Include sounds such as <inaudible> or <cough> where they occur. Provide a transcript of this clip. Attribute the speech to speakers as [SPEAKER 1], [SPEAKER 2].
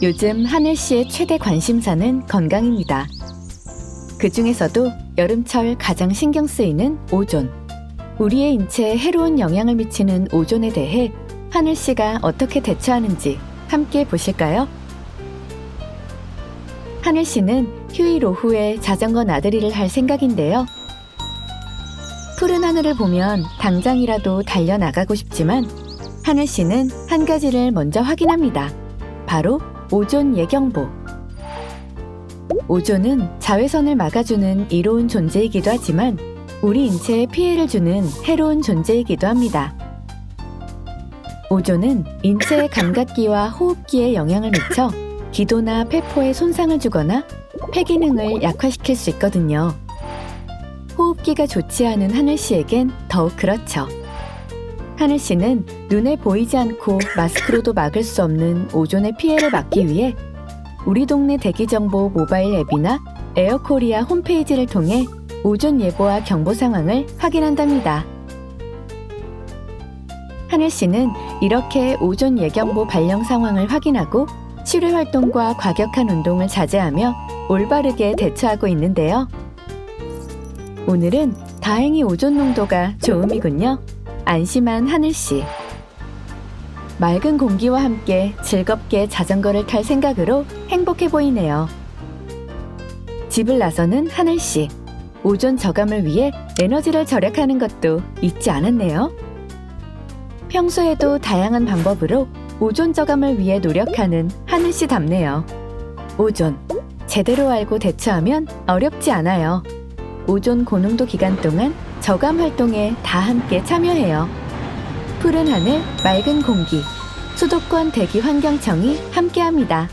[SPEAKER 1] 요즘 하늘 씨의 최대 관심사는 건강입니다. 그 중에서도 여름철 가장 신경 쓰이는 오존. 우리의 인체에 해로운 영향을 미치는 오존에 대해 하늘 씨가 어떻게 대처하는지 함께 보실까요? 하늘 씨는 휴일 오후에 자전거 나들이를 할 생각인데요. 푸른 하늘을 보면 당장이라도 달려나가고 싶지만 하늘 씨는 한 가지를 먼저 확인합니다. 바로 오존 예경보. 오존은 자외선을 막아주는 이로운 존재이기도 하지만 우리 인체에 피해를 주는 해로운 존재이기도 합니다. 오존은 인체의 <laughs> 감각기와 호흡기에 영향을 미쳐 기도나 폐포에 손상을 주거나 폐 기능을 약화시킬 수 있거든요. 호흡기가 좋지 않은 하늘 씨에겐 더욱 그렇죠. 하늘 씨는 눈에 보이지 않고 마스크로도 막을 수 없는 오존의 피해를 막기 위해 우리 동네 대기정보 모바일 앱이나 에어코리아 홈페이지를 통해 오존 예보와 경보 상황을 확인한답니다. 하늘 씨는 이렇게 오존 예경보 발령 상황을 확인하고 실외 활동과 과격한 운동을 자제하며 올바르게 대처하고 있는데요. 오늘은 다행히 오존 농도가 좋음이군요. 안심한 하늘 씨. 맑은 공기와 함께 즐겁게 자전거를 탈 생각으로 행복해 보이네요. 집을 나서는 하늘 씨. 오존 저감을 위해 에너지를 절약하는 것도 잊지 않았네요. 평소에도 다양한 방법으로 오존 저감을 위해 노력하는 하늘 씨답네요. 오존. 제대로 알고 대처하면 어렵지 않아요. 오존 고농도 기간 동안 저감 활동에 다 함께 참여해요. 푸른 하늘, 맑은 공기, 수도권 대기 환경청이 함께합니다.